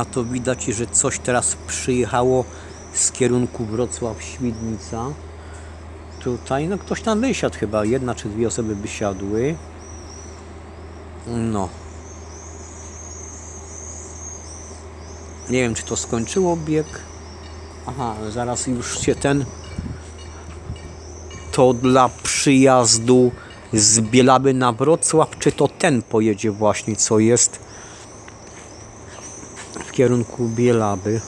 A to widać, że coś teraz przyjechało z kierunku Wrocław-Świdnica. Tutaj, no ktoś tam wysiadł chyba, jedna czy dwie osoby wysiadły. No. Nie wiem, czy to skończyło bieg. Aha, zaraz już się ten. To dla przyjazdu z Bielaby na Wrocław, czy to ten pojedzie właśnie, co jest w kierunku Bielaby?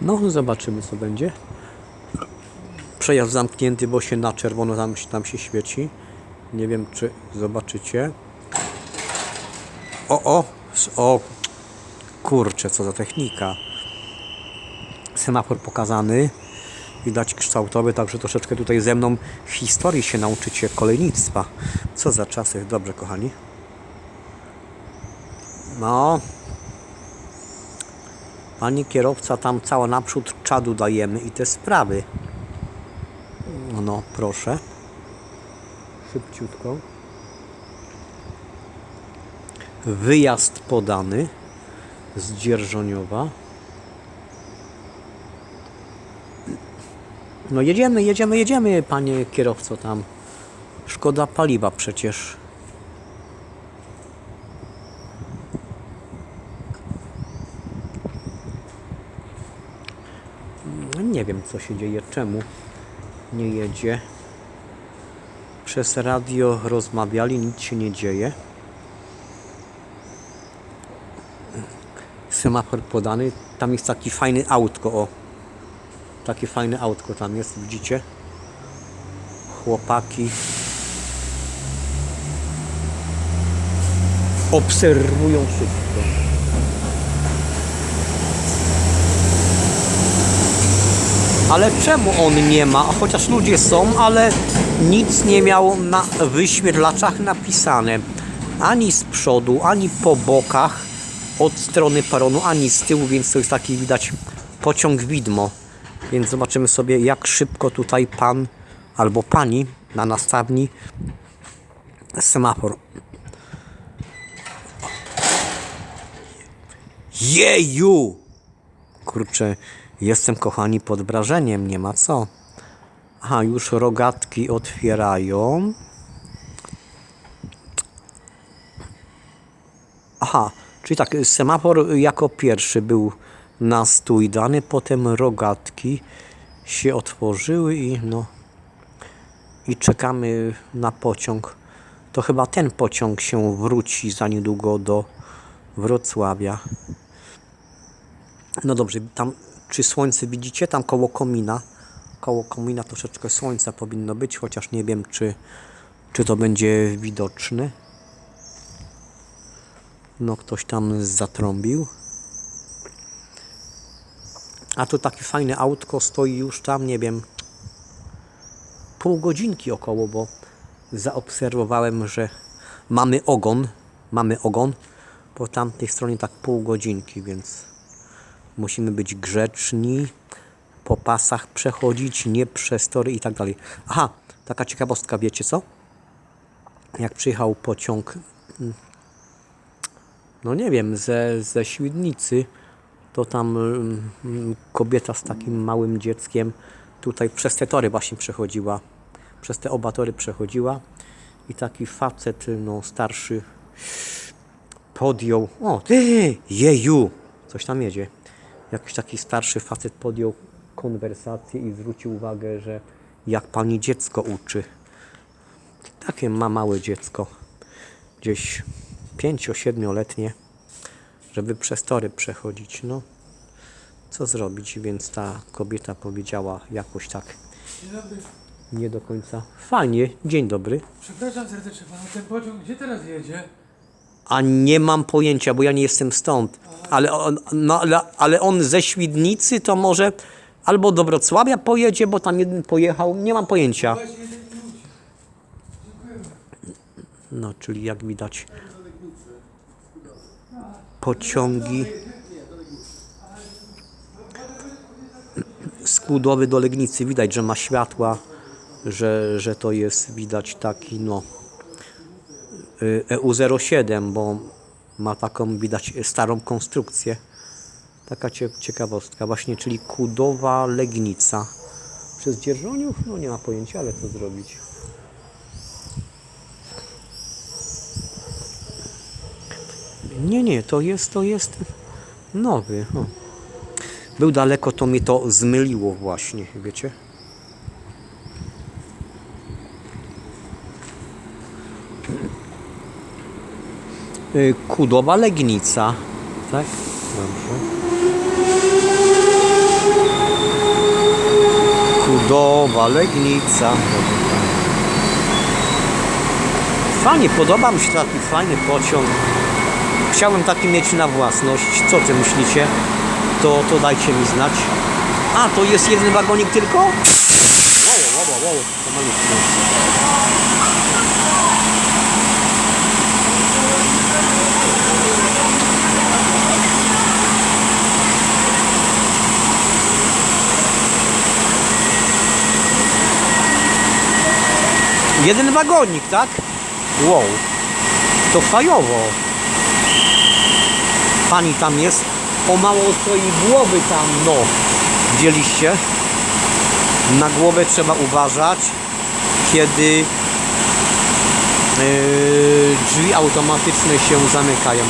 No, zobaczymy co będzie. Przejazd zamknięty, bo się na czerwono tam, tam się świeci. Nie wiem, czy zobaczycie. O, o, o, kurczę, co za technika. Semafor pokazany. Widać kształtowy, także troszeczkę tutaj ze mną historii się nauczycie kolejnictwa. Co za czasy, dobrze kochani. No. Pani kierowca, tam cała naprzód czadu dajemy i te sprawy. No, proszę. Szybciutko. Wyjazd podany z Dzierżoniowa. No jedziemy, jedziemy, jedziemy, panie kierowco tam. Szkoda paliwa przecież. No Nie wiem co się dzieje, czemu nie jedzie. Przez radio rozmawiali, nic się nie dzieje. Semafor podany, tam jest taki fajny autko, o. Takie fajne autko tam jest, widzicie? Chłopaki obserwują wszystko. Ale czemu on nie ma? Chociaż ludzie są, ale nic nie miał na wyświetlaczach napisane. Ani z przodu, ani po bokach od strony peronu, ani z tyłu, więc to jest taki widać pociąg widmo. Więc zobaczymy sobie jak szybko tutaj pan albo pani na nastawni semafor. Jeju! Kurczę, jestem kochani pod wrażeniem, nie ma co. Aha, już rogatki otwierają. Aha, czyli tak, semafor jako pierwszy był na stój dany, potem rogatki się otworzyły i no i czekamy na pociąg. To chyba ten pociąg się wróci za niedługo do Wrocławia. No dobrze, tam czy słońce widzicie? Tam koło komina. Koło komina troszeczkę słońca powinno być, chociaż nie wiem czy, czy to będzie widoczne. No ktoś tam zatrąbił. A tu takie fajne autko stoi już tam, nie wiem, pół godzinki około, bo zaobserwowałem, że mamy ogon, mamy ogon po tamtej stronie tak pół godzinki, więc musimy być grzeczni, po pasach przechodzić, nie przez tory i tak dalej. Aha, taka ciekawostka, wiecie co? Jak przyjechał pociąg, mm, no nie wiem, ze, ze Świdnicy, to tam mm, kobieta z takim małym dzieckiem tutaj przez te tory właśnie przechodziła, przez te oba tory przechodziła i taki facet, no starszy, podjął, o ty, jeju, coś tam jedzie. Jakiś taki starszy facet podjął konwersację i zwrócił uwagę, że jak pani dziecko uczy. Takie ma małe dziecko, gdzieś 5-7-letnie, żeby przez tory przechodzić. No, co zrobić? Więc ta kobieta powiedziała jakoś tak Dzień dobry. nie do końca. Fajnie, dzień dobry. Przepraszam serdecznie pana, ten pociąg gdzie teraz jedzie? A nie mam pojęcia, bo ja nie jestem stąd. Ale on, no, ale, ale on ze Świdnicy to może albo do Wrocławia pojedzie, bo tam jeden pojechał. Nie mam pojęcia. Właśnie jeden. No, czyli jak widać pociągi Skłudowy do Legnicy. Widać, że ma światła że, że to jest widać taki no y, EU07, bo ma taką widać starą konstrukcję. Taka cie, ciekawostka właśnie, czyli Kudowa Legnica. Przez dzierżoniów? No nie ma pojęcia, ale co zrobić. Nie, nie, to jest, to jest nowy. O. Był daleko, to mnie to zmyliło właśnie, wiecie? Y, Kudowa Legnica, tak? Dobrze. Kudowa Legnica. Fajnie, podoba mi się taki fajny pociąg. Chciałbym taki mieć na własność. Co ty myślicie? To, to dajcie mi znać. A, to jest jeden wagonik tylko? Wow, wow, wow. To malutko. Jeden wagonik, tak? Wow. To fajowo. Pani tam jest. O mało swojej głowy tam, no. Widzieliście? Na głowę trzeba uważać, kiedy yy, drzwi automatyczne się zamykają.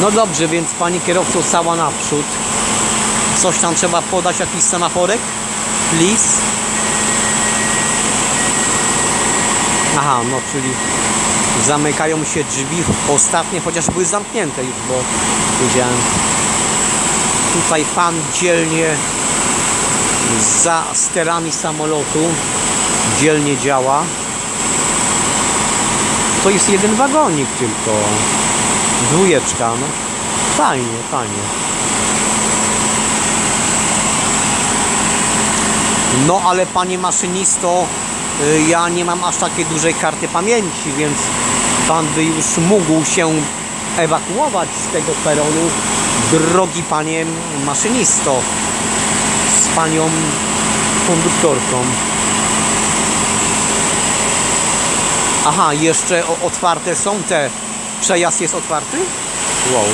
No dobrze, więc pani kierowco cała naprzód. Coś tam trzeba podać, jakiś semaforek? Please. Aha, no czyli zamykają się drzwi ostatnie, chociaż były zamknięte już, bo wiedziałem. Tutaj pan dzielnie za sterami samolotu dzielnie działa. To jest jeden wagonik tylko. Dwójeczka, no. Fajnie, fajnie. No ale panie maszynisto, ja nie mam aż takiej dużej karty pamięci, więc pan by już mógł się ewakuować z tego peronu, drogi panie maszynisto, z panią konduktorką. Aha, jeszcze otwarte są te. Przejazd jest otwarty? Wow.